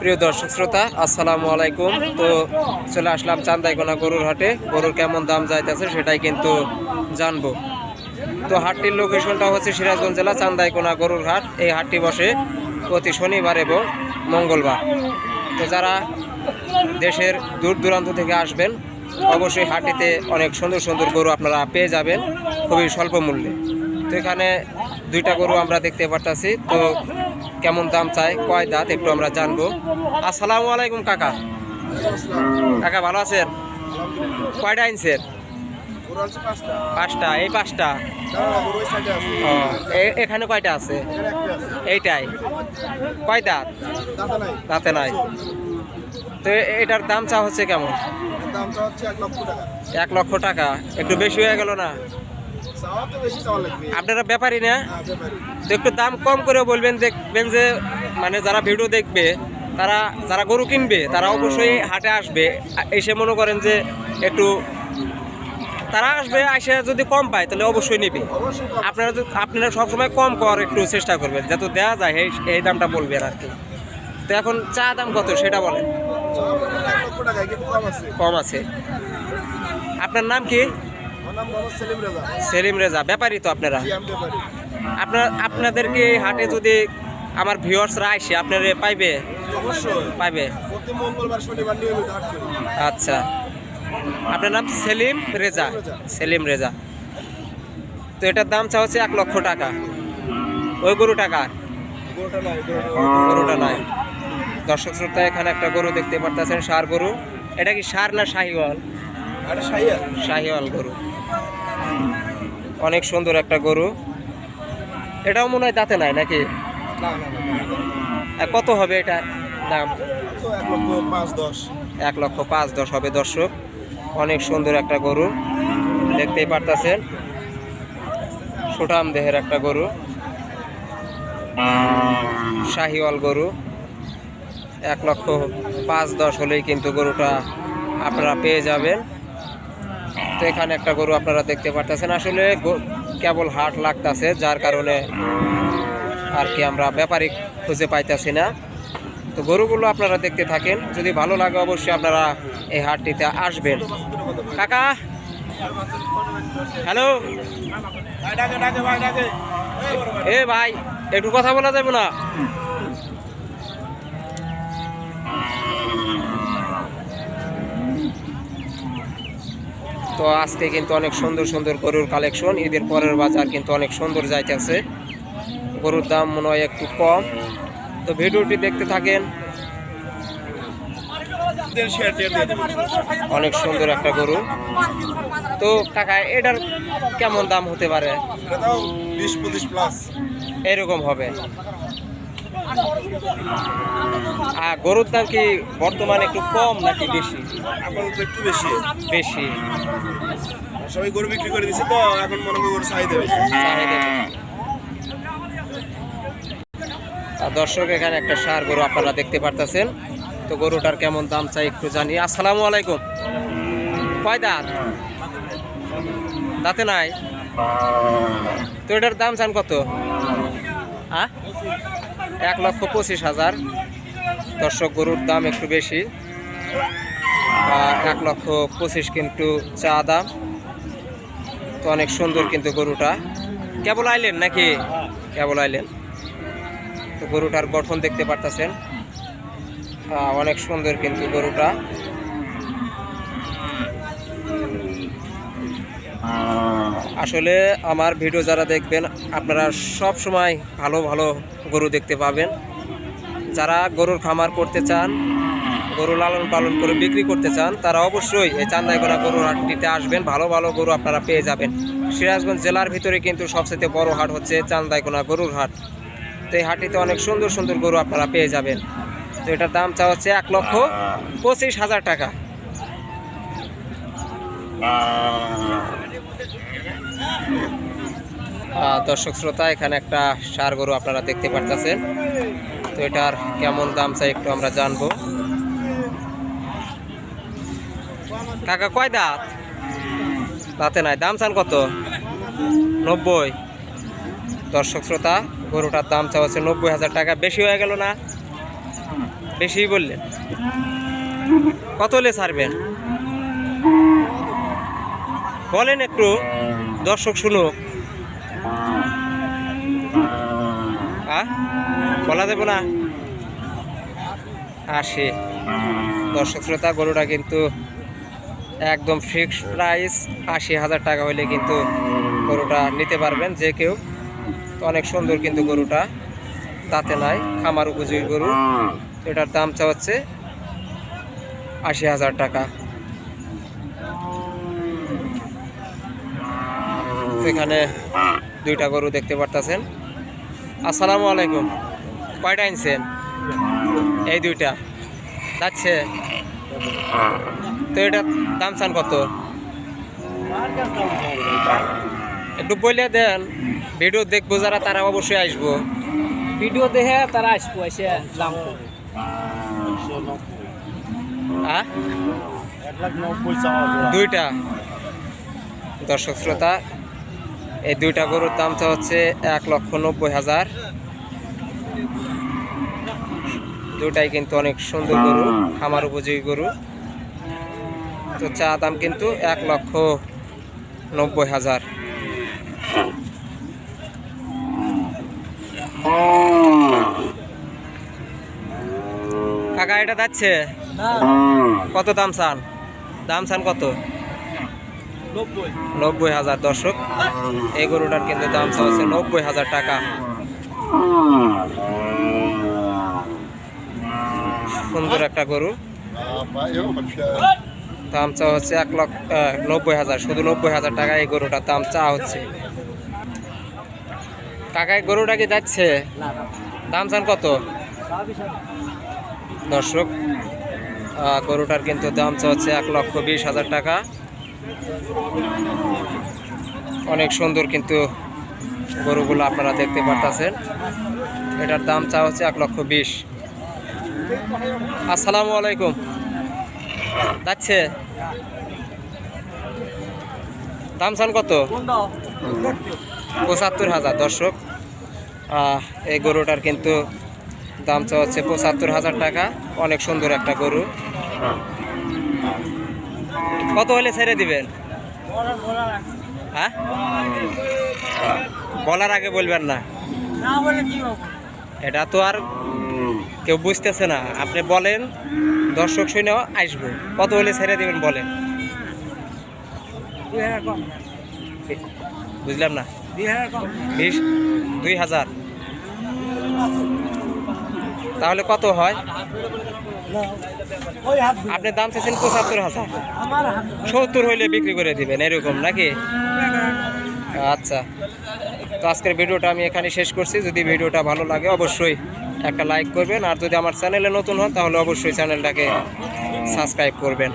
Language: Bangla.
প্রিয় দর্শক শ্রোতা, আসসালামু আলাইকুম। তো চলে আসলাম চান্দাইকোনা গরুর হাটে। গরুর কেমন দাম যাইতেছে সেটাই কিন্তু জানব। তো হাটটির লোকেশনটা হচ্ছে সিরাজগঞ্জ জেলা চান্দাইকোনা গরুর হাট। এই হাটটি বসে প্রতি শনিবার এবং মঙ্গলবার। তো যারা দেশের দূর দূরান্ত থেকে আসবেন, অবশ্যই হাটটিতে অনেক সুন্দর সুন্দর গরু আপনারা পেয়ে যাবেন। খুবই স্বল্প মূল্যে। তো এখানে দুইটা গরু আমরা দেখতে পারতাছি। তো কেমন দাম চাই কয় দাঁত একটু আমরা জানব। আসসালামু আলাইকুম কাকা। কাকা ভালো আছেন? কয়টা আনছেন পাঁচটা এই পাঁচটা? এখানে কয়টা আছে? এইটাই। কয় দাঁত? দাঁতে নাই। তো এটার দাম চা হচ্ছে কেমন? এক লক্ষ টাকা। একটু বেশি হয়ে গেল না? আপনারা ব্যাপারই না? তো একটু দাম কম করে বলবেন দেখবেন যে মানে যারা ভিডিও দেখবে তারা যারা গরু কিনবে তারা অবশ্যই হাটে আসবে। এসে মনে করেন যে একটু তারা আসবে এসে যদি কম পায় তাহলে অবশ্যই নেবে। আপনারা আপনারা সবসময় কম করার একটু চেষ্টা করবেন যাতে দেওয়া যায় এই দামটা বলবেন আর কি। তো এখন চা দাম কত সেটা বলেন। কম আছে। আপনার নাম কি? সেলিম রেজা। ব্যাপারই তো আপনারা। আপনার আপনাদেরকে হাটে যদি আমার ভিউয়ার্সরা আসে আপনারা পাইবে? পাইবে? আচ্ছা। আপনার নাম সেলিম রেজা? সেলিম রেজা। তো এটার দাম চা হচ্ছে এক লক্ষ টাকা। ওই গরু টাকা গরুটা নাই দর্শক শ্রোতা এখানে একটা গরু দেখতে পারতেছেন সার গরু। এটা কি সার না শাহিওয়াল। শাহিওয়াল গরু। অনেক সুন্দর একটা গরু। এটাও মনে হয় দাঁতে নাই নাকি? কত হবে এটা দাম? এক লক্ষ পাঁচ দশ হবে দর্শক। অনেক সুন্দর একটা গরু। দেখতেই পারতেছেন। সুঠাম দেহের একটা গরু। শাহিওয়াল গরু। এক লক্ষ পাঁচ দশ হলেই কিন্তু গরুটা আপনারা পেয়ে যাবেন। তো এখানে একটা গরু আপনারা দেখতে পারতেছেন। আসলে কেবল হাট লাগতেছে, যার কারণে আর কি আমরা ব্যাপারী খুঁজে পাইতেছি না। তো গরুগুলো আপনারা দেখতে থাকেন। যদি ভালো লাগে অবশ্যই আপনারা এই হাটটিতে আসবেন। কাকা! হ্যালো! এ ভাই, একটু কথা বলা যাবে না? তো আজকে কিন্তু অনেক সুন্দর সুন্দর গরুর কালেকশন ঈদের পরের বাজার কিন্তু অনেক সুন্দর যাইতেছে। গরুর দাম মনে হয় একটু কম। তো ভিডিওটি দেখতে থাকেন। অনেক সুন্দর একটা গরু। তো কাকা এটার কেমন দাম হতে পারে? এরকম হবে। আর গরুর দাম কি বর্তমানে একটু কম নাকি বেশি? আপাতত একটু বেশি। বেশি। সবাই গরু বিক্রি করে দিছে তো এখন মনে করি গরু চাহিদা বেশি। দর্শক এখানে একটা সার গরু আপনারা দেখতে পারতেছেন। তো গরুটার কেমন দাম চাই একটু জানি। আসসালামু আলাইকুম। কয় দাঁত? দাঁতে নাই? তো এটার দাম চান কত? হ্যাঁ এক লক্ষ পঁচিশ হাজার। দর্শক, গরুর দাম একটু বেশি। এক লক্ষ পঁচিশ কিন্তু চা দাম। তো অনেক সুন্দর কিন্তু গরুটা। কেবল আইলেন নাকি? কেবল আইলেন। তো গরুটার গঠন দেখতে পারতেছেন। অনেক সুন্দর কিন্তু গরুটা। আসলে আমার ভিডিও যারা দেখবেন, আপনারা সব সময় ভালো ভালো গরু দেখতে পাবেন। যারা গরুর খামার করতে চান, গরু লালন পালন করে বিক্রি করতে চান, তারা অবশ্যই এই চান্দাইগোনা গরুর হাটটিতে আসবেন। ভালো ভালো গরু আপনারা পেয়ে যাবেন। সিরাজগঞ্জ জেলার ভিতরে কিন্তু সবচেয়ে বড় হাট হচ্ছে চান্দাইগোনা গরুর হাট। তো এই হাটটিতে অনেক সুন্দর সুন্দর গরু আপনারা পেয়ে যাবেন। তো এটার দাম চা হচ্ছে এক লক্ষ পঁচিশ হাজার টাকা। দর্শক শ্রোতা, এখানে একটা সার গরু আপনারা দেখতে পারতেছেন। তো এটার কেমন দাম চাই একটু আমরা জানব। কাকা, কয় দাঁত? দাঁতে নাই। দাম চান কত? নব্বই। দর্শক শ্রোতা, গরুটার দাম চা হচ্ছে নব্বই হাজার টাকা। বেশি হয়ে গেল না? বেশিই বললেন। কত হলে ছাড়বেন? বলেন একটু। দর্শক, শুনো। বলা দেবো না? আশি দর্শক, শ্রোতা গরুটা কিন্তু একদম ফিক্সড প্রাইস আশি হাজার টাকা হলে কিন্তু গরুটা নিতে পারবেন, যে কেউ। অনেক সুন্দর কিন্তু গরুটা। তাতে নাই, খামার উপযোগী গরু। এটার দামটা হচ্ছে আশি হাজার টাকা। এখানে দুইটা গরু দেখতে পারতেছেন। আসসালামু আলাইকুম। কয়টা আনছেন? এই দুইটা। যাচ্ছে। তো এটা দাম চান কত? একটু বলে দেন। ভিডিও দেখব যারা তারা অবশ্যই আসব। ভিডিও দেখে তারা আসব এসে দাম হ্যাঁ দুইটা। দর্শক শ্রোতা এই দুইটা গরুর দাম দামটা হচ্ছে এক লক্ষ নব্বই হাজার। দুটাই কিন্তু অনেক সুন্দর গরু খামার উপযোগী গরু। তো চা দাম কিন্তু এক লক্ষ নব্বই হাজার। কাকা এটা যাচ্ছে? কত দাম চান? দাম চান কত? নব্বই। হাজার দর্শক, এই গরুটার কিন্তু দাম হচ্ছে নব্বই হাজার টাকা। সুন্দর একটা গরু। দাম চা হচ্ছে এক লক্ষ নব্বই হাজার। শুধু নব্বই হাজার টাকা এই গরুটার দাম চা হচ্ছে। এই গরুটা কি যাচ্ছে? দাম চান কত? দর্শক গরুটার কিন্তু দাম চা হচ্ছে এক লক্ষ বিশ হাজার টাকা। অনেক সুন্দর কিন্তু গরুগুলো আপনারা দেখতে পারতেছেন। এটার দাম চা হচ্ছে এক লক্ষ বিশ। আসসালামু আলাইকুম। যাচ্ছে। দাম চান কত? পঁচাত্তর হাজার, দর্শক। এই গরুটার কিন্তু দাম চা হচ্ছে পঁচাত্তর হাজার টাকা। অনেক সুন্দর একটা গরু। কত হলে ছেড়ে দিবেন? হ্যাঁ? বলার আগে বলবেন না। এটা তো আর কেউ বুঝতেছে না। আপনি বলেন দর্শক শুনেও আসব। কত হলে ছেড়ে দিবেন বলেন। বুঝলাম না। দুই হাজার বিশ দুই হাজার। তাহলে কত হয়? আপনি দাম চাইছেন পঁচাত্তর হাজার। সত্তর হইলে বিক্রি করে দিবেন এরকম নাকি? আচ্ছা। তো আজকের ভিডিওটা আমি এখানে শেষ করছি। যদি ভিডিওটা ভালো লাগে অবশ্যই একটা লাইক করবেন। আর যদি আমার চ্যানেলে নতুন হন তাহলে অবশ্যই চ্যানেলটাকে সাবস্ক্রাইব করবেন।